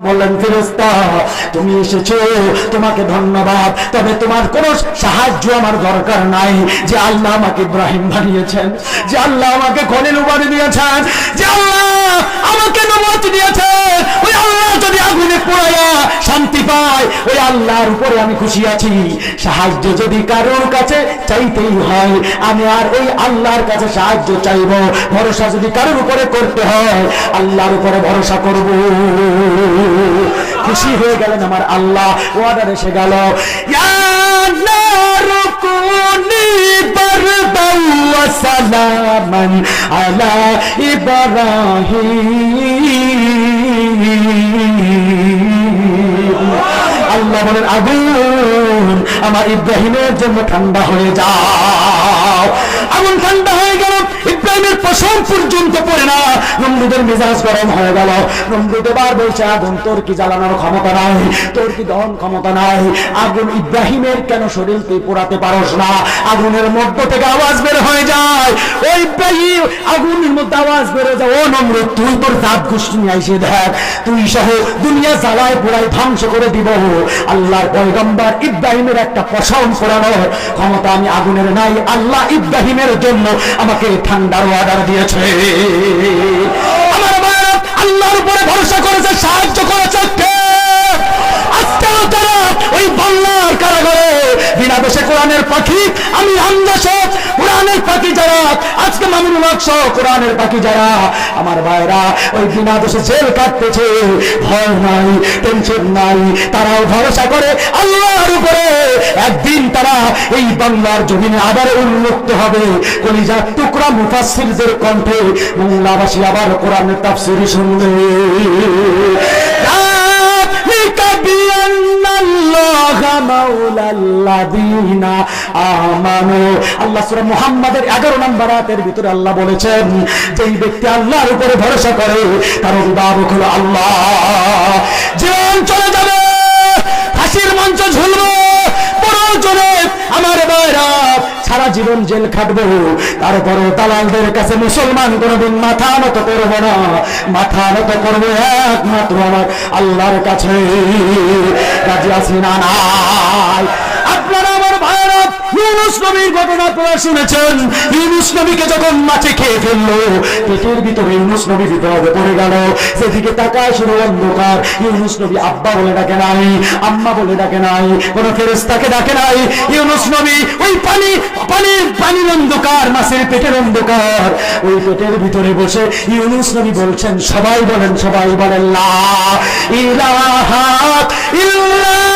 বললেন ফেরেস্তা তুমি এসেছ, তোমাকে ধন্যবাদ, তবে তোমার কোনো সাহায্য আমার দরকার নাই। যে আল্লাহ আমাকে ইব্রাহিম বানিয়েছেন, যে আল্লাহ আমাকে খলিল উপাধি দিয়েছেন, যে আল্লাহ আমাকে নবত দিয়েছেন, ওই আল্লাহ যদি আগুনে পোড়াইয়া শান্তি পায়, ওই আল্লাহর উপরে আমি খুশি আছি। সাহায্য যদি কারোর কাছে চাইতেই হয়, আমি আর ওই আল্লাহর কাছে সাহায্য চাইব। ভরসা যদি কারোর উপরে করতে হয়, আল্লাহর উপরে ভরসা করব। খুশি হয়ে গেলেন আমার আল্লাহ ওয়ার্ডার এসে গেল। সালামান আলা আল্লাহ বলেন, আগুন, আমার ইব্রাহিমের জন্য ঠান্ডা হয়ে যাও। আগুন ঠান্ডা ইব্রাহিমের পশম পর্যন্ত পড়ে না। নমরুদের মেজাজ গরম হয়ে গেল। নমরুদ এবার বলছে, আগুন, তোর কি জ্বালানোর ক্ষমতা নাই? তোর কি দহন ক্ষমতা নাই? আগুন ইব্রাহিমের কেন শরীর তুই পোড়াতে পারস না? আগুনের মধ্য থেকে আওয়াজ বের হয়ে যায়। ও ইব্রাহিম, আগুনের মধ্যে আওয়াজ বের যায়। ও নমরুদ, তুই তোর জাত আল্লাহর আমি আগুনের নাই। আল্লাহ ইব্রাহিমের জন্য আমাকে ঠান্ডার অর্ডার দিয়েছে। আল্লাহর উপরে ভরসা করেছে, সাহায্য করেছে ওই বাংলার কারাগারে বিনা দেশে কোরআনের পাখি, আমি আমদাসে কোরআনের পাখি যারা, আজকে মামুনুল হক কোরআনের পাখি যারা, আমার ভাইরা, ওই বিনা দেশে জেল কাটতেছে, ভয় নাই টেনশন নাই, তারাও ভরসা করে আল্লাহর উপরে। একদিন তারা এই বাংলার জমিনে আবার উন্মুক্ত হবে। কলিজার টুকরা মুফাসসিরদের কণ্ঠে বাংলাবাসী আবার কোরআনের তাফসীর শুনবে। ভিতরে আল্লাহ বলেছেন ব্যক্তি আল্লাহর উপরে ভরসা করে, তার অভিভাবক হলো আল্লাহ। জীবন চলে যাবে, হাসির মঞ্চ ঝুলবে বড় জোরে আমার বাইরা। সারা জীবন জেল খাটবো। তারপরে দালালদের কাছে মুসলমান কোনোদিন মাথা নত করবে না। মাথা নত করব একমাত্র আমার আল্লাহর কাছে। রাজি আসিনা না আপনারা আমার ভাইরা ইউনুস নবীর ঘটনা আপনারা শুনেছেন। ইউনুস নবীকে যখন মাছে খেয়ে ফেলল, পেটের ভিতরে ইউনুস নবী পড়ে গেল। সেদিকে তাকায় শুধু অন্ধকার। ইউনুস নবী আব্বা বলে ডাকে নাই, আম্মা বলে ডাকে নাই, কোন ফেরেস্তাকে ডাকে নাই। ইউনুস নবী ওই পানি পানি পানির অন্ধকার, মাছের পেটের অন্ধকার। ওই পেটের ভিতরে বসে ইউনুস নবী বলছেন, সবাই বলেন সবাই বলেন, লা ইলাহা ইল্লা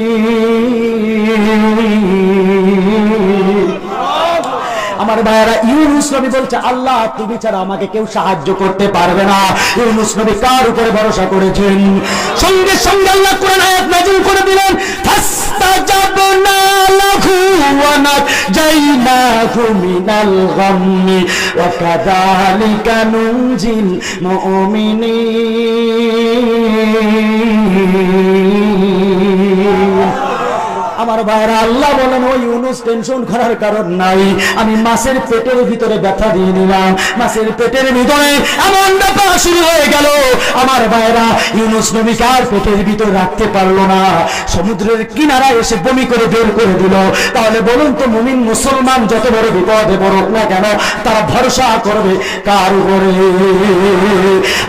আমার ভাইয়ারা, ইউনুস নবী বলছে, আল্লাহ, তুমি ছাড়া আমাকে কেউ সাহায্য করতে পারবে না। ইউনুস নবী কার উপরে ভরসা করেছেন? সঙ্গে সঙ্গে আল্লাহ কোরআন আয়াত নাযিল করে দিলেন, ফাস্তাজাবনা লাহু ওয়া নাজাইনাহু মিনাল গাম্মি ওয়া কাযালিকা নুনজিল মুমিনিন। আমার ভাইরা আল্লাহ বলেন, ওই ইউনুস টেনশন করার কারণ নাই। আমি মাছের পেটের ভিতরে ব্যথা দিয়ে নিলাম। মাছের পেটের ভিতরে এমন ব্যাপার শুরু হয়ে গেল। আমার ভাইরা ইউনুস নবীকে আর পেটের ভিতরে রাখতে পারল না? সমুদ্রের কিনারা এসে বমি করে বের করে দিল। তাহলে বলুন তো, মুমিন মুসলমান যত বড় বিপদে পড়ুক না কেন, তারা ভরসা করবে কার উপরে?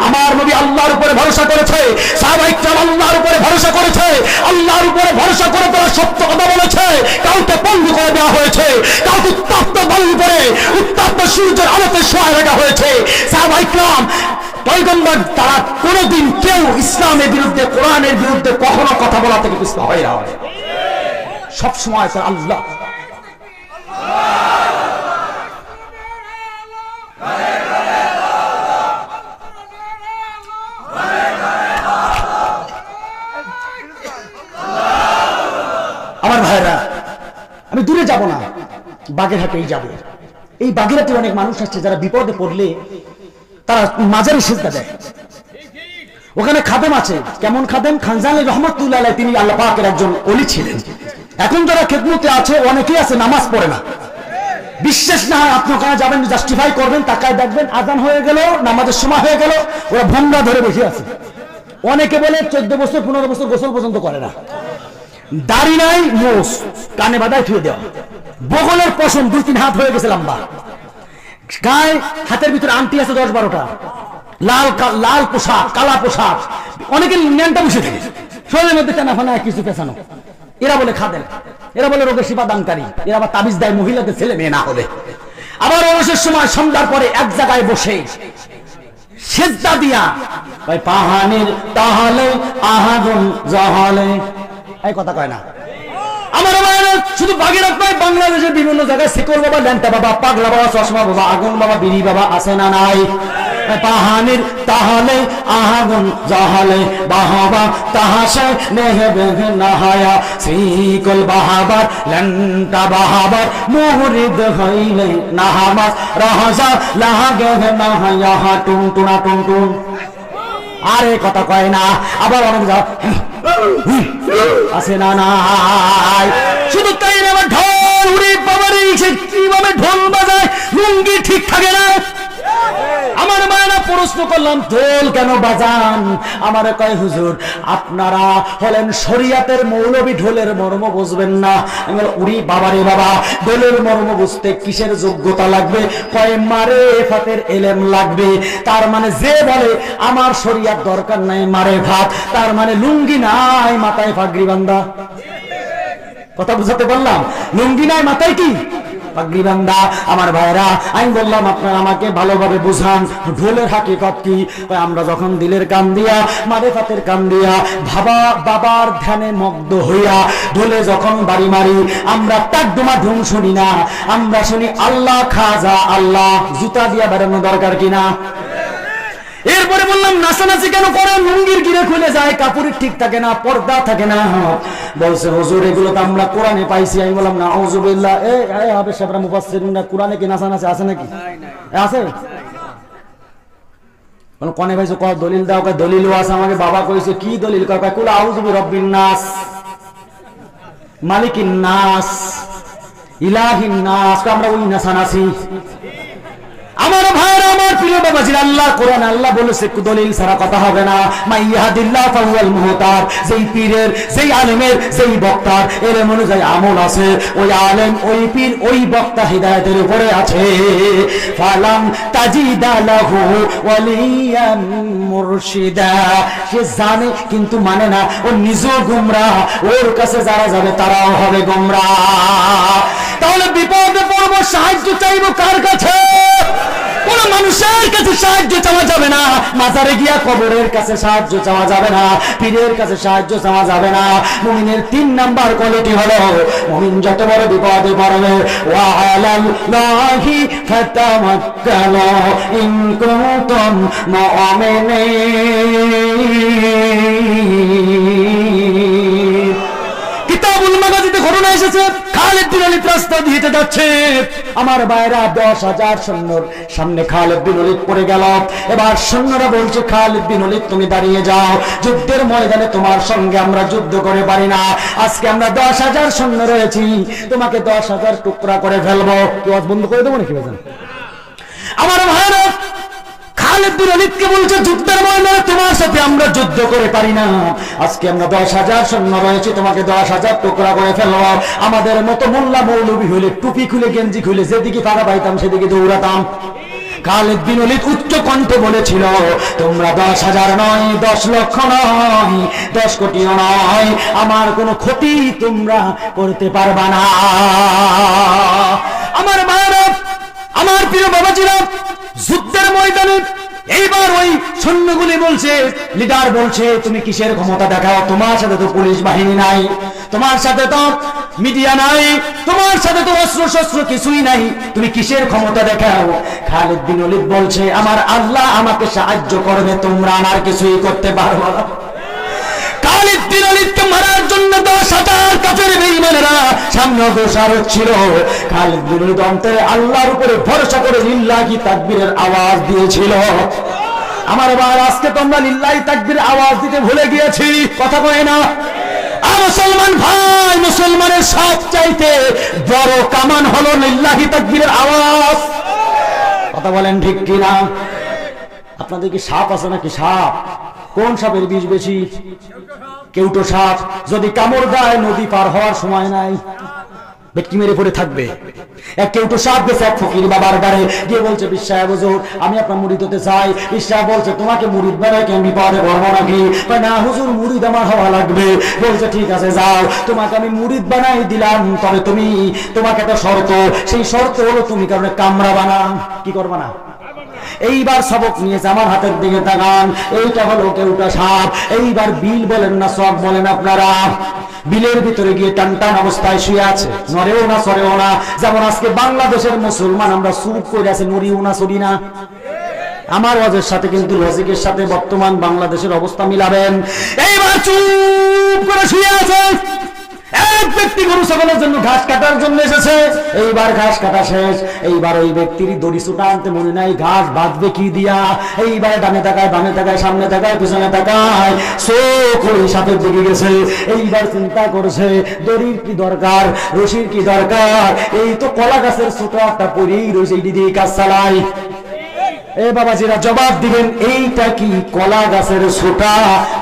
আমার নবী আল্লাহর উপরে ভরসা করেছে। সাহাবাইকরাম আল্লাহর উপরে ভরসা করেছে। আল্লাহর উপরে ভরসা করে তারা সত্য কথা বলেছে, কাউকে বন্দি করে দেওয়া হয়েছে, কাউকে উত্তপ্ত বন্দি করে উত্তপ্ত সূর্যের আলোতে সহায় রাখা হয়েছে। সাহাবাইকরাম পয়গম্বর তারা কোনোদিন কেউ ইসলামের বিরুদ্ধে, কোরআনের বিরুদ্ধে কখনো কথা বলা থেকে পিছু হয় না। সব সময় আল্লাহ আমার ভাইরা আমি দূরে যাব না। বাগেরহাটেই যাব। এই বাগেরহাটে অনেক মানুষ আসছে, যারা বিপদে পড়লে তারা মাঝারি সেজদা দেয়। ওখানে খাদেম আছে। কেমন খাদেম? খানজান রহমতুল্লাহ তিনি আল্লাহ পাকের একজন অলি ছিলেন। এখন যারা খেদমতে আছে, অনেকেই আছে, নামাজ পড়ে না। বিশ্বাস না হয় আপনি ওখানে যাবেন জাস্টিফাই করবেন, তাকায় দেখবেন, আজান হয়ে গেল, নামাজের সময় হয়ে গেল, ওরা ভঙ্গা ধরে বসে আছে। অনেকে বলে, চোদ্দ বছর, পনেরো বছর গোসল পর্যন্ত করে না। দাড়ি নাই মোষ কানে বাদায় থুয়ে দেওয়া। বগলের পশম দুই তিন হাত হয়ে গেছে লম্বা। গায়ে হাতের ভিতরে আংটি আছে দশ বারোটা। লাল লাল পোশাক, কালা পোশাক। অনেকের ন্যানটা বসে থাকে। শরীরের মধ্যে টানা ফানা কিছু পেছানো এরা বলে খাদেন এরা বলে রোগের সেবা দানকারী। এরা আবার তাবিজ দেয় মহিলাদের ছেলে মেয়ে না হলে। আবার অবসর সময় সন্ধ্যার পরে এক জায়গায় বসে সেজদা দিয়া পাহানের তাহলে আহাগুন জহলে এই কথা কয় না। আমার শুধু বাগেরহাট নয়, বাংলাদেশের বিভিন্ন জায়গায় শিকল বাবা, ল্যাংটা বাবা, পাগলা বাবা, চশমা বাবা, আগুন বাবা, বিড়ি বাবা আছে না নাই? পাহানির তাহলে আহাগুন জাহালে বাহাবা তাহাসে নেহে বেহে নাহায়া, শিকল বাহাবার, ল্যাংটা বাহাবার মুহরিদ হইলে রহসা লাহাগে নাহায়া টুন, টুনা, টুন টুন। আরে কথা কয় না, আবার অনেক যা আছে না নাই শুধু তাই না আবার ঢোল উড়ে বাবারে কীভাবে ঢোল বাজায়? লুঙ্গি ঠিক থাকে না। আমার মায়েরা প্রশ্ন করলাম, ঢোল কেন বাজান? আমার কয়, হুজুর, আপনারা হলেন শরিয়াতের মৌলবী, ঢোলের মর্ম বুঝবেন না। উরি বাবারে বাবা মর্ম বুঝতে কিসের যোগ্যতা লাগবে? কয়, মারে ফাতের এলেম লাগবে। তার মানে যে বলে, আমার শরিয়াত দরকার নাই মারে ভাত, তার মানে লুঙ্গি নাই, মাথায় ফাগরি বান্দা কথা বুঝাতে পারলাম? লুঙ্গি নাই, মাথায় কি? পাগড়ি বান্দা, আমার ভাইরা আমি বললাম, আপনারা আমাকে ভালোভাবে বুঝান। ঢোলের হাকিকত কি? আমরা যখন দিলের কান দিয়া, মারেফাতের কান দিয়া, ভাবা, বাবার ধ্যানে মগ্ধ হইয়া ঢোলে যখন বাড়ি মারি, আমরা তার ডুমা ঢুম শুনি না। আমরা শুনি, আল্লাহ খাজা, আল্লাহ, জুতা দিয়া বেড়ানো দরকার কিনা এরপরে বললাম, নাচানাচি কেন করে লুঙ্গির গিরে খুলে যায়, কাপড়ের ঠিক থাকে না, পর্দা থাকে না। বলছে, হুজুর, এগুলো তো আমরা কোরআনে পাইছি। আমি বললাম না হুজুবিল্লাহ এ হবে সাবরা মুফাসসির কোরআনে কি নাচানাচি আছে নাকি? আছে? কনে ভাইছো ক দলিল দাও? কয় দলিলও আছে আমাকে? বাবা কইছে, কি দলিল? কয় কয়, কুল আউযু বিরাব্বিন নাস। মালিকিন নাস, ইলাহিন নাস। আমরা ওই নাচানাচি। আমার ভাইরা আমার প্রিয় বাবাজির আল্লাহ কোরআন, আল্লাহ বলেছে দলিল ছাড়া কথা হবে না। মাইয়াহাদিল্লাহ ফাহুয়াল মুহতার, যেই পীরের, যেই আলেমের, যেই বক্তার এলেম অনুযায়ী আমল আছে। ওই আলেম, ওই পীর, ওই বক্তা হিদায়াতের উপরে আছে। ফালাম তাজিদা লাহু ওয়ালিয়ান মুরশিদা। সে জানে, কিন্তু মানে না, ও নিজেও গুমরা, ওর কাছে যারা যাবে, তারাও হবে গুমরা। তাহলে বিপদে পড়ব, সাহায্য চাইব কার কাছে? মানুষের কাছে সাহায্য চাওয়া যাবে না। মাজারে গিয়া কবরের কাছে সাহায্য চাওয়া যাবে না। পীরের কাছে সাহায্য চাওয়া যাবে না। মুমিনের তিন নাম্বার কোয়ালিটি হলো, মুমিন যত বড় বিপদে পড়বে ওয়া আলাল্লাহি ফাতাওয়াক্কালু ইন কুনতুম মুমিনিন। ঘটনা এসেছে। খালেদ বিন অলিদ রাস্তা দিয়ে যাচ্ছে। আমার বাইরা দশ হাজার সৈন্যর সামনে খালেদ বিন অলিদ পড়ে গেল। এবার সৈন্যরা বলছে, খালেদ বিন অলিদ তুমি দাঁড়িয়ে যাও। যুদ্ধের ময়দানে তোমার সঙ্গে আমরা যুদ্ধ করে পারি না। আজকে আমরা দশ হাজার সৈন্য রয়েছি। তোমাকে দশ হাজার টুকরা করে ফেলব। আজ বন্ধ করে দেবো নাকি আমার ভাইরা যুদ্ধের তোমার সাথে আমরা যুদ্ধ করে পারি না। আজকে আমরা দশ হাজার তোমাকে দশ হাজার আমাদের মতো মোল্লা মৌলবী হলে টুপি খুলে, গেঞ্জি খুলে, যেদিকে পাড়া পাইতাম, সেদিকে দৌড়াতাম। খালেদ বিন অলিদ উচ্চ কণ্ঠে বলেছিল, তোমরা দশ হাজার নয়, দশ লক্ষ নয়, দশ কোটিও নয়। আমার কোনো ক্ষতি তোমরা করতে পারবা না। আমার মায়েরা, আমার প্রিয় বাবাজিরা, যুদ্ধের ময়দানে এইবার ওই সৈন্যগুলি বলছে, লিডার বলছে, তুমি কিসের ক্ষমতা দেখাও? তোমার সাথে তো পুলিশ বাহিনী নাই, তোমার সাথে তো মিডিয়া নাই, তোমার সাথে তো অস্ত্র শস্ত্র কিছুই নাই। তুমি কিসের ক্ষমতা দেখাও? খালিদ বিন অলিদ বলছে, আমার আল্লাহ আমাকে সাহায্য করবে, তোমরা আমার কিছুই করতে পারব খালিদ বিন মারার জন্য দশ হাজার কাফের সামনে অগ্রসর হচ্ছিল। খালিদ বিন অন্তরে আল্লাহর উপরে ভরসা করে লিল্লাহি তাকবীরের আওয়াজ দিয়েছিল। আমার আজকে তোমরা লিল্লাহি তাকবীর আওয়াজ দিতে ভুলে গিয়েছি। কথা কয় না? মুসলমান ভাই, মুসলমানের সব চাইতে বড় কামান হলো লিল্লাহি তাকবীরের আওয়াজ। কথা বলেন ঠিক কিনা? আপনাদের কি সাপ আছে নাকি সাপ? কোন সাপের বিষ বেশি? কেউটো সাপ যদি কামড় দেয়, নদী পার হওয়ার সময় নাই। ভেটকি মেরে পড়ে থাকবে। এক কেউটো সাপ গেছে এক ফকির বাবার গাড়ে গিয়ে বলছে বিশ্বায় বুঝুর আমি আপনার মুড়িদ হতে চাই বিশ্বায় বলছে, তোমাকে মুড়িদ বানায় কেন বিপদে পড়ব নাকি? না হুজুর, মুড়িদ আমার হওয়া লাগবে। বলছে, ঠিক আছে, যাও। তোমাকে আমি মুড়িদ বানাই দিলাম, তবে তুমি, তোমাকে একটা শর্ত, সেই শর্ত হলো তুমি কারণে কামরা বানান কি করবা না? এইবার সবক নিয়েছে, আমার হাতের দিকে তাকান। এইটা হলো কেউটা সাপ। এইবার বিল বলেন না, সব বলেন আপনারা। বিলের ভিতরে গিয়ে টান টান অবস্থায় শুয়ে আছে। নরেও না, সরেও না। যেমন আজকে বাংলাদেশের মুসলমান, আমরা সুপ করে আছে, নড়িও না, সরি না। আমার ওয়াজের সাথে কিন্তু লজিকের সাথে বর্তমান বাংলাদেশের অবস্থা মিলাবেন। এইবার চুপ করে শুয়ে আছে। এক ব্যক্তি গরু, ছাগলের জন্য ঘাস কাটার জন্য এসেছে। এইবার ঘাস কাটা শেষ। এইবার ওই ব্যক্তির দড়ি সুটা আনতে মনে নাই, ঘাস বাঁধবে কি দিয়া? এইবার ডানে তাকায়, বামে তাকায়, সামনে তাকায়, পিছনে তাকায়। চোখ ওই সাপের দিকে গেছে। এইবার চিন্তা করছে, দড়ির কি দরকার, রশির কি দরকার? এই তো কলা গাছের ছোট একটা পরেই রয়েছে দিয়ে কাজ চালাই এ বাবাজিরা, জবাব দিবেন, এইটা কি কলা গাছের সোটা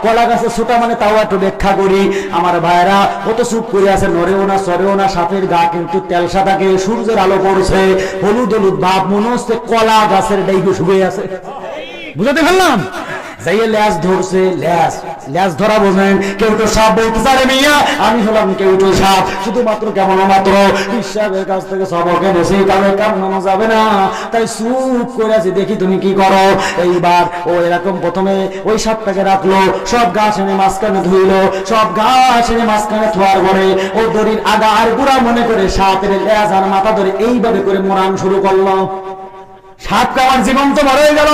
কলা গাছের সোটা মানে তাও একটু ব্যাখ্যা করি। আমার ভাইরা কত চুপ করে আছে নরেও না, সরেও না, সাপের গা কিন্তু তেলসা থাকে সূর্যের আলো পড়ছে। হলুদ হলুদ বাপ মনে হচ্ছে কলা গাছের ডাইগু শুয়ে আছে। বুঝাতে পারলাম? দেখি তুমি কি করো। এইবার ও এরকম প্রথমে ওই সাপটাকে রাখল, সব গাছ এনে মাঝখানে ধুইলো, সব গাছ এনে মাঝখানে থোয়ার পরে ও দড়ির আগা আর গুড়া মনে করে সাপের ল্যাস আর মাথা ধরে এইভাবে করে মোরান শুরু করল। সাপ কামার জীবন তো বড় হয়ে গেল।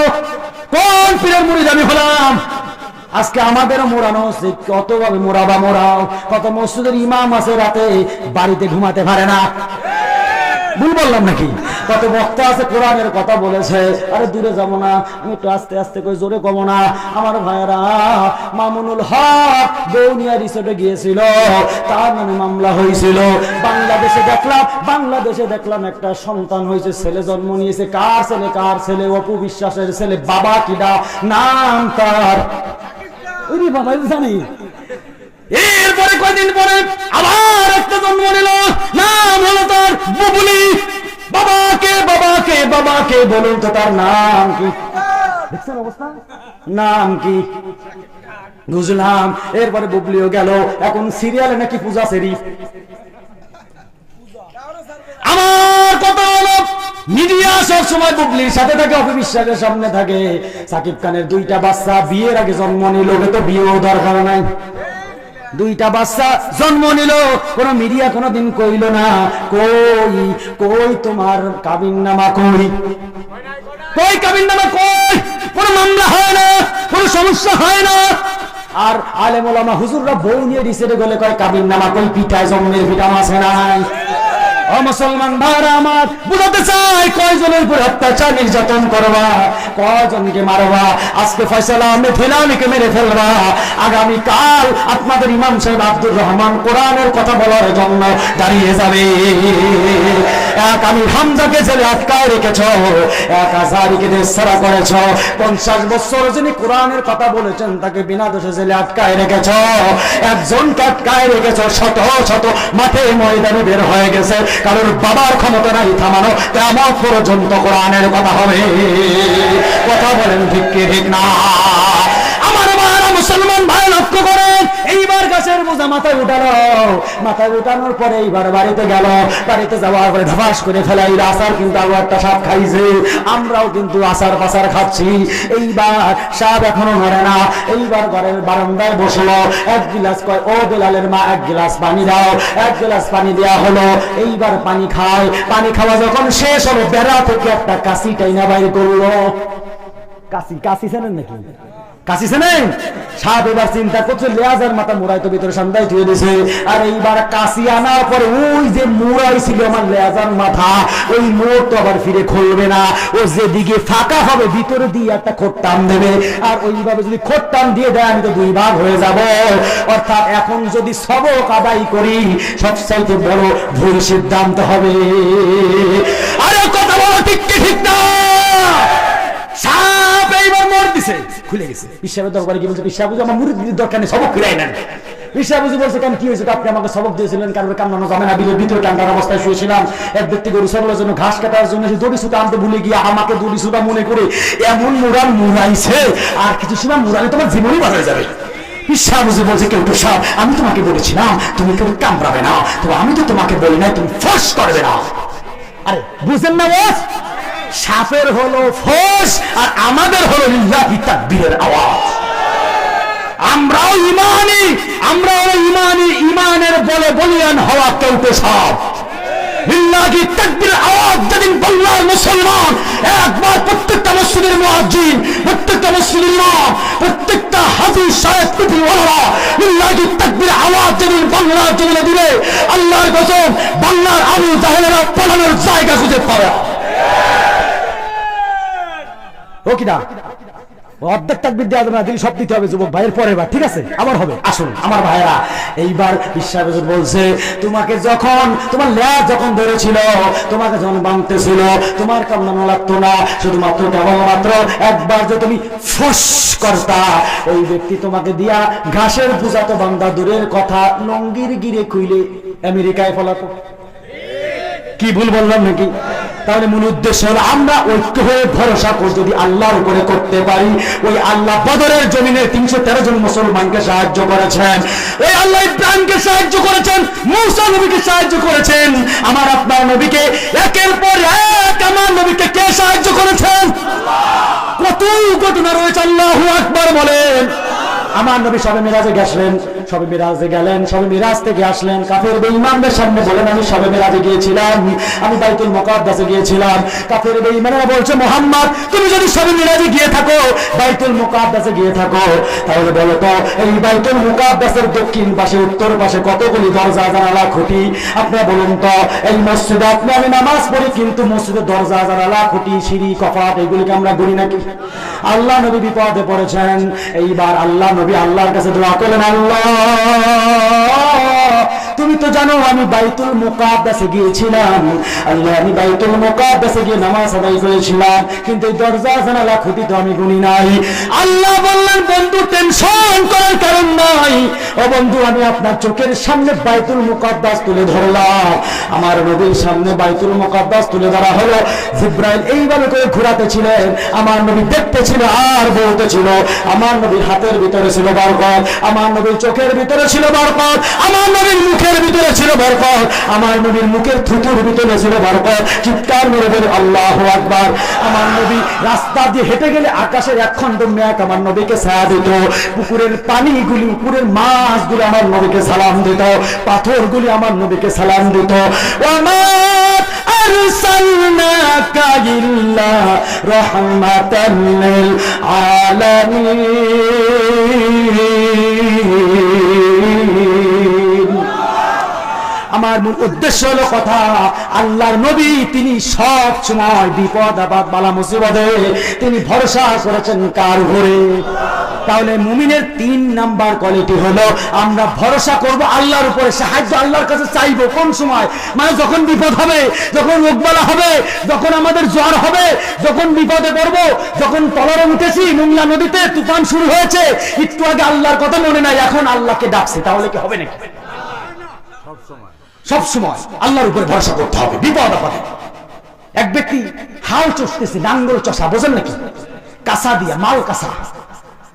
কোন পীরের মুড়ি আমি হলাম? আজকে আমাদের মোড়ানো হচ্ছে কতভাবে মোড়াবা মোড়াও, কত মসজিদের ইমাম আছে রাতে, বাড়িতে ঘুমাতে পারে না। ভুল বললাম নাকি? কত বক্তা আছে, কোরআনের কথা বলেছে। আরে দূরে যাব না, আমি একটু আস্তে আস্তে করে জোরে কমো না। আমার ভাইয়েরা, মামুনুল হক বৌনিয়া রিসোর্টে গিয়েছিল। তার নামে মামলা হয়েছিল। বাংলাদেশে দেখলাম বাংলাদেশে দেখলাম একটা সন্তান হয়েছে, ছেলে জন্ম নিয়েছে। কার ছেলে কার ছেলে? অপু বিশ্বাসের ছেলে। বাবা কিডা? নাম তার। জানি। এরপরে কয়দিন পরে আবার একটা জন্ম নিল। নাম হলো তার বুবুলি। বাবাকে বাবাকে বাবাকে বলুন তো তার নাম কি? দেখছেন অবস্থা? নাম কি? বুঝলাম। এরপরে বুবলিও গেল। এখন সিরিয়ালে নাকি পূজা সেরি আমার কথা মিডিয়া সব সময় বুবলির সাথে থাকে অপবিশ্বাসের সামনে থাকে। সাকিব খানের দুইটা বাচ্চা বিয়ের আগে জন্ম নিল তো বিয়েও দরকার নাই। দুইটা বাচ্চা জন্ম নিল, কোন মিডিয়া কোনদিন কইল না, কই কই তোমার কাবিন নামা কই? কই কাবিন নামা কই? কোন মামলা হয় না, কোন সমস্যা হয় না। আর আলেম ওলামা হুজুররা বউ নিয়ে রিসেটে গেলে কয় কাবিন নামা কই পিঠায় জন্মের পিঠা মাসে নাই। ও মুসলমান ভাইরা আমার, বুঝাতে চাই কয়জনের উপর অত্যাচার নির্যাতন করবা, কয়জনকে মারবা, আজকে ফয়সালা আমি ফেলামিকে মেরে ফেলবা। আগামী কাল আপনাদের ইমাম সাহেব আব্দুর রহমান কোরআনের কথা বলার জন্য দাঁড়িয়ে যাবে। এক আমি হামজাকে জেলে আটকায় রেখেছ, এক আজারিকে দেশ ছাড়া করেছ। পঞ্চাশ বছর যিনি কোরআনের কথা বলেছেন, তাকে বিনা দোষে জেলে আটকায় রেখেছ। একজনকে আটকায় রেখেছ, শত শত মাঠে ময়দানে বের হয়ে গেছে। কারোর বাবার ক্ষমতা নাই থামানো কেমন পর্যন্ত কোরআনের কথা হবে। কথা বলেন ঠিক ঠিক না? আমার মারা মুসলমান ভাই, লক্ষ্য করেন গাছের বোঝা মাথায় উঠালো। মাথায় উঠানোর পরে এইবার বাড়িতে গেল। বাড়িতে যাওয়ার পরে ধপাস করে ফেলাই আসার কিন্তু একটা সাপ খাইছে। আমরাও কিন্তু আসার পাসার খাচ্ছি। এইবার সাপ এখনও মরে না। এইবার ঘরের বারান্দায় বসল। এক গিলাস কয়, ও বেলালের মা, এক গিলাস পানি দাও। এক গিলাস পানি দেওয়া হলো। এইবার পানি খায়। পানি খাওয়া যখন শেষ হলো, বেড়া থেকে একটা কাশি টাইনা বাইর করল। কাশি কাশি চেনেন নাকি? কাশি নেই? সাপ এবার চিন্তা করছে, লেয়াজের মাথা মুড়াই তো ভিতরে সন্ধ্যায় ধুয়ে দিছে আর এইবার কাশি আনার পরে ওই যে মুড়াই ছিল আমার লেয়াজার মাথা, ওই মোড় তো আবার ফিরে খুলবে না। ও ফাঁকা হবে, ভিতরে দিয়ে একটা খোট্টান দেবে। আর ওইভাবে যদি খোট্টান দিয়ে দেয়, আমি তো দুই ভাগ হয়ে যাব। অর্থাৎ এখন যদি সবক আদায় করি, সবচাইতে বড় ভুল সিদ্ধান্ত হবে আরে কথা বলো ঠিক কি ঠিক না সাপ এইবার মোড় দিছে খুলে গেছে। পিসাবের দরবারে কি বলছে পিসাবু আমার মুড়ি দরকার নেই, সবক খুলে নেন। বলছে, কেন, কি হয়েছে আপনি আমাকে সবক দিয়েছিলেন না বিলের ভিতরে অবস্থায় শুয়েছিলাম। এক ব্যক্তি গরু জন্য ঘাস কাটার জন্য সে দড়ি সুতা আনতে ভুলে গিয়ে আমাকে দড়ি সুতা মনে করে এমন মুরান মুরাইছে আর কিছু মুরালে তোমার জীবনই যাবে। বলছে, কেউ আমি তোমাকে বলেছিলাম, তুমি কেউ কামড়াবে না, তো আমি তো তোমাকে বলি না তুমি ফস করবে না। আরে, বুঝেন না সাপের হলো ফোস আর আমাদের হলো লিল্লাহি তাকবীরের আওয়াজ। আমরাও ইমানি আমরাও ইমানি ইমানের বলে বলিয়ান হওয়া কেউ তো সাপ আওয়াজ বললাম মুসলমান, একবার প্রত্যেকটা বাংলার আল্লাহর বাংলার জাহেলেরা পালানোর জায়গা খুঁজে পাবে। ও কিনা অর্ধেক তাকবির দেওয়া যাবে না তিনি সব দিতে হবে যুবক ভাইয়ের পরের বার, ঠিক আছে? আবার হবে, আসুন, আমার ভাইরা এইবার বিশ্বাস বলছে, তোমাকে যখন, তোমার ল্যাব যখন ধরেছিল, তোমাকে যখন বাঁধতেছিল, তোমার কামনানো লাগতো না, শুধুমাত্র কেবলমাত্র একবার যে তুমি ফুস করতা, ওই ব্যক্তি তোমাকে দিয়া ঘাসের পূজাতো বান্দা দূরের কথা, লঙ্গির গিরে খুইলে আমেরিকায় ফলাতো। কি ভুল বললাম নাকি? তাহলে মূল উদ্দেশ্য হলো আমরা ঐক্য হয়ে ভরসা করে যদি আল্লাহর উপরে করতে পারি, ওই আল্লাহ বদরের জমিনে তিনশো তেরো জন মুসলমানকে সাহায্য করেছেন। ওই আল্লাহ ইব্রাহিমকে সাহায্য করেছেন, মৌসা নবীকে সাহায্য করেছেন। আমার আপনার নবীকে একের পর এক আমার নবীকে কে সাহায্য করেছেন? কতই ঘটনা রয়েছে, আল্লাহ আকবার বলেন। আমার নবী সবে মিরাজে গেছিলেন, সবে মিরাজে গেলেন, সবে মিরাজ থেকে আসলেন। কাফের বেঈমানদের সামনে বলেন, আমি সবে মিরাজে গিয়েছিলাম, আমি বাইতুল মুকাদ্দাসে গিয়েছিলাম। কাফের বেঈমানেরা বলছে, মোহাম্মদ, তুমি যদি সবে মিরাজে গিয়ে থাকো, বাইতুল মুকাদ্দাসে গিয়ে থাকো। তাহলে বলো তো, এই বাইতুল মুকাদ্দাসের দক্ষিণ পাশে, উত্তর পাশে কতগুলি দরজা, জানালা, খুঁটি? আপনারা বলুন তো, এই মসজিদে আপনি, আমি নামাজ পড়ি, কিন্তু মসজিদের দরজা, জানালা, খুঁটি, সিঁড়ি, কপাট, এগুলিকে আমরা গুনি নাকি? আল্লাহ নবী বিপদে পড়েছেন। এইবার আল্লাহ নবী আল্লাহর কাছে দোয়া করলেন আল্লাহ। তুমি তো জানো আমি বাইতুল মুকাদ্দাসে গিয়েছিলাম। আল্লাহ, আমি বাইতুল মুকাদ্দাসে গিয়ে নামাজ আদায় করেছিলাম। কিন্তু এই দরজা জানালা খুঁটি তো আমি গুনি নাই। আল্লাহ বললেন, বন্ধু টেনশন করার কারণ নাই। ও বন্ধু, আমি আপনার চোখের সামনে বাইতুল মুকাদ্দাস তুলে ধরলাম। আমার নবীর সামনে বাইতুল মুকাদ্দাস তুলে ধরা হলো। জিব্রাইল এইভাবে করে ঘোরাতে ছিলেন। আমার নবী দেখতে ছিল আর বলতে ছিল। আমার নবীর হাতের ভিতরে ছিল বরকত। আমার নবীর চোখের ভিতরে ছিল বরকত। আমার নবীর মুখের ভিতরে ছিল বরকত আমার নবীর মুখের থুতুর ভিতরে ছিল বরকত চিৎকার মেরে বলে আল্লাহ আকবার আমার নবী রাস্তা দিয়ে হেঁটে গেলে আকাশের এক খণ্ড মেঘ আমার নবীকে ছায়া দিত পুকুরের পানিগুলি পুকুরের মাছগুলি আমার নবীকে সালাম দিত পাথরগুলি আমার নবীকে সালাম দিত ওমা أرسلناك إلا رحمة للعالمين আমার মূল উদ্দেশ্য হলো কথা। আল্লাহর নবী, তিনি সব সময় বিপদ আপদ বালা, মুসিবতে তিনি ভরসা করেছেন কার ঘরে তাহলে মুমিনের তিন নাম্বার কোয়ালিটি হলো, আমরা ভরসা করব আল্লাহর উপরে, সাহায্য আল্লাহর কাছে চাইব। কোন সময়? মানে যখন বিপদ হবে, যখন রোগবালা হবে, যখন আমাদের জ্বর হবে, যখন বিপদে পড়ব, যখন তলারে উঠেছি, মোংলা নদীতে তুফান শুরু হয়েছে, একটু আগে আল্লাহর কথা মনে নাই, এখন আল্লাহকে ডাকছে, তাহলে কি হবে নাকি? সব সময় আল্লাহর উপরে ভরসা করতে হবে, বিপদ আপদে। এক ব্যক্তি হাল চষতেছে, নাঙ্গল চষা, বোঝেন নাকি? কাঁচা দিয়া, মাল কাঁচা।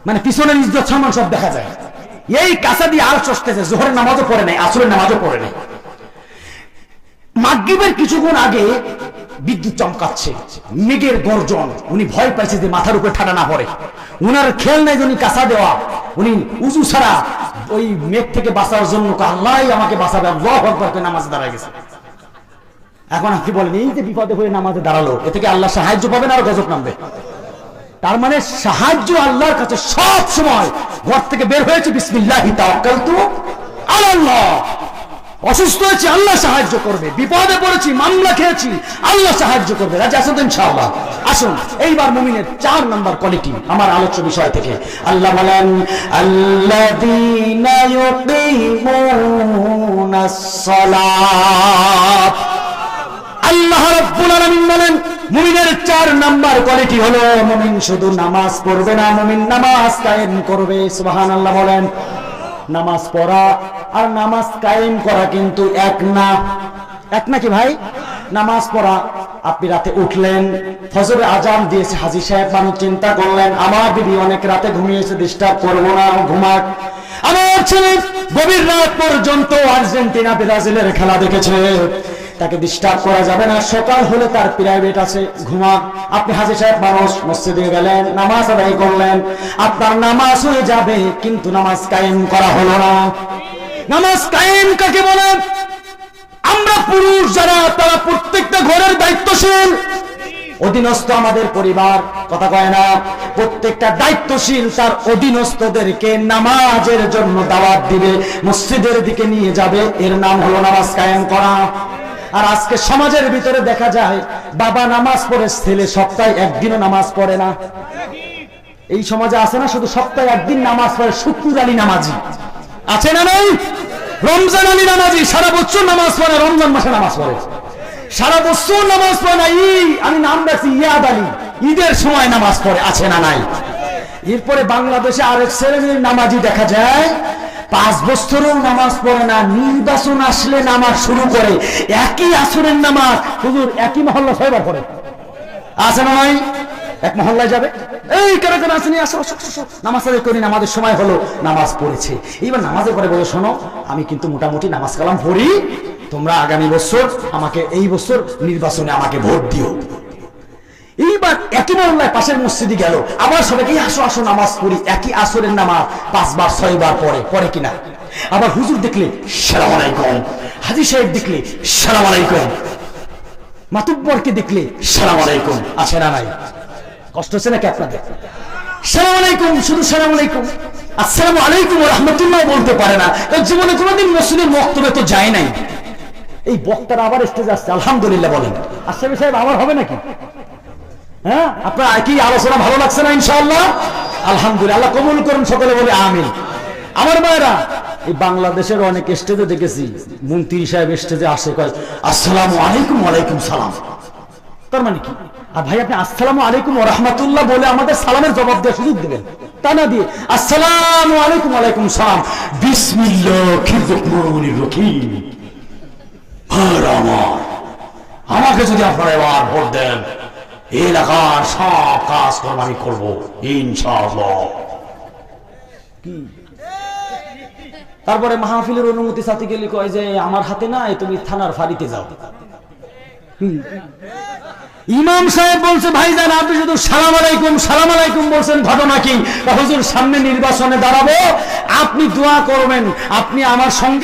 মানে পিছনের ইজ্জত সামান সব দেখা যায়। এই কাঁচা দিয়ে হাল চষতেছে, জোহরের নামাজও পড়ে নাই, আসরের নামাজও পড়ে নাই। মাগিবের কিছুক্ষণ আগে বিদ্যুৎ চমকাচ্ছে। মেঘের গর্জন, উনি ভয় পাইছে যে মাথার উপরে ঠাডা না পড়ে। উনার খেল নাই উনি কাঁচা দেওয়া। উনি উঁচু ছাড়া ওই মেঘ থেকে বাঁচার জন্য আল্লাহ আমাকে বাঁচাবে। আল্লাহ আকবার করে নামাজ দাঁড়ায় গেছে। এখন আপনি বলেন, এই যে বিপদে হয়ে নামাজে দাঁড়াল, এ থেকে আল্লাহ সাহায্য পাবেন আর গজব নামবে। তার মানে সাহায্য আল্লাহর কাছে সব সময়। ঘর থেকে বের হয়েছে, বিসমিল্লাহি তাওয়াক্কালতু আলাল্লাহ। অসুস্থ হয়েছি, আল্লাহ সাহায্য করবে। বিপদে পড়েছি, মামলা খেয়েছি, আল্লাহ সাহায্য করবে। রাজা আসুন আসুন, এইবার মুমিনের চার নাম্বার কোয়ালিটি আমার আলোচ্য বিষয় থেকে। আল্লাহ বলেন, আল্লাযীনা আল্লাহ রাব্বুল আলামিন বলেন, মুমিনের চার নাম্বার কোয়ালিটি হলো, মুমিন শুধু নামাজ পড়বে না, মুমিন নামাজ কায়েম করবে। সুবহানাল্লাহ বলেন। নামাজ পড়া আর নামাজ কায়েম করা কিন্তু এক না। এক নাকি ভাই? নামাজ পড়া। আপনি রাতে উঠলেন, ফজরে আজান দিয়েছে হাজি সাহেব, মানুষ চিন্তা করলেন, আমার দিদি অনেক রাতে ঘুমিয়েছে ডিস্টার্ব করব না ঘুমাক। আমার ছেলে গভীর রাত পর্যন্ত আর্জেন্টিনা, ব্রাজিলের খেলা দেখেছে। তাকে ডিস্টার্ব করা যাবে না। সকাল হলে তার প্রাইভেট আছে ঘুমা আপনি হাজি সাহেব মানুষ, মসজিদে গেলেন, নামাজ আদায় করলেন। আপনার নামাজ হয়ে যাবে, কিন্তু নামাজ কায়েম করা হলো না। নামাজ কায়েম কাকে বলে? আমরা পুরুষ যারা, তারা প্রত্যেকটা ঘরের দায়িত্বশীল। অধীনস্থ আমাদের পরিবার, কথা কয় না। প্রত্যেকটা দায়িত্বশীল তার অধীনস্থদেরকে নামাজের জন্য দাওয়াত দিবে। মসজিদের দিকে নিয়ে যাবে, এর নাম হলো নামাজ কায়েম করা। আর আজকে সমাজের ভিতরে দেখা যায়, বাবা নামাজ পড়ে, ছেলে সপ্তাহে একদিনও নামাজ পড়ে না। এই সমাজে আছে না শুধু সপ্তাহে একদিন নামাজ পড়ে শুক্র আলী নামাজি। আছে না নাই? রমজান আলী নামাজি, সারা বছর নামাজ পড়ে, রমজান মাসে নামাজ পড়ে। সারা বছর নামাজ পড়ে না ই আমি নাম রাখছি ইয়াদ আলী। ঈদের সময় নামাজ পড়ে, আছে না নাই? এরপরে বাংলাদেশে আরেক ছেলে নামাজি দেখা যায় পাঁচ বছরেও নামাজ পড়ে না নির্বাচন আসলে নামাজ শুরু করে। একই আসরের নামাজ হুজুর একই মহল্লা ছয়বার পড়ে। আছে না নাই? এক মহল্লায় যাবে। এই কেন কেন আসেনি আসো আসো, আসো, আসো। নামাজ আদায় করি নামাজের সময় হলো নামাজ পড়েছে। এইবার নামাজের পরে বলে শোনো আমি কিন্তু মোটামুটি নামাজ কালাম পড়ি। তোমরা আগামী বছর আমাকে এই বছর নির্বাচনে আমাকে ভোট দিও। এইবার একই মহল্লায় পাশের মসজিদে গেল। আবার সবাইকে আসো আসো, নামাজ পড়ি। একই আসরের নামাজ পাঁচবার, ছয়বার পড়ে। পড়ে কিনা? আবার হুজুর দেখলে, সালাম আলাইকুম। হাজি সাহেব দেখলে, সালাম আলাইকুম। মাতুব্বরকে দেখলে, সালাম আলাইকুম। আছে না নাই? কষ্ট হচ্ছে নাকি আপনাদের? সালাম আলাইকুম, শুধু সালাম আলাইকুম। আসসালামু আলাইকুম, রহমতুল্লাহ বলতে পারে না। জীবনে কোনোদিন মুসলিম বক্তব্যে তো যায় নাই। এই বক্তারা আবার স্টেজে আসছে, আলহামদুলিল্লাহ বলেন। আশরাফি সাহেব আবার হবে নাকি? হ্যাঁ? আপনার আলোচনা ভালো লাগছে না আলহামদুলিল্লাহ কবুল করুন, সকলে বলে আমিন। আমার মায়েরা এই বাংলাদেশের অনেক স্টেজে দেখেছি, মন্ত্রী সাহেব স্টেজে আসে, কয়, আসসালামু আলাইকুম সালাম। তার মানে কি? আর ভাই, আপনি আসসালামু আলাইকুম রাহমাতুল্লাহ বলে আমাদের সালামের জবাব দেওয়ার সুযোগ দেবেন। তা না দিয়ে, আসসালামু আলাইকুম, ওয়ালাইকুম সালাম। আমার, আমাকে যদি আপনারা এবার ভোট দেন এলাকার সব কাজ আমি করব তারপরে মাহফিলের অনুমতি সাথে গেলে কয় যে আমার হাতে নাই তুমি থানার ফাঁড়িতে যাও। ইমাম সাহেব বলছে, ভাইজান, আপনি শুধু সালাম আলাইকুম সালাম আলাইকুম বলছেন, ঘটনা কি? হুজুর, সামনে নির্বাচনে দাঁড়াবো, আপনি দোয়া করবেন, আপনি আমার সঙ্গে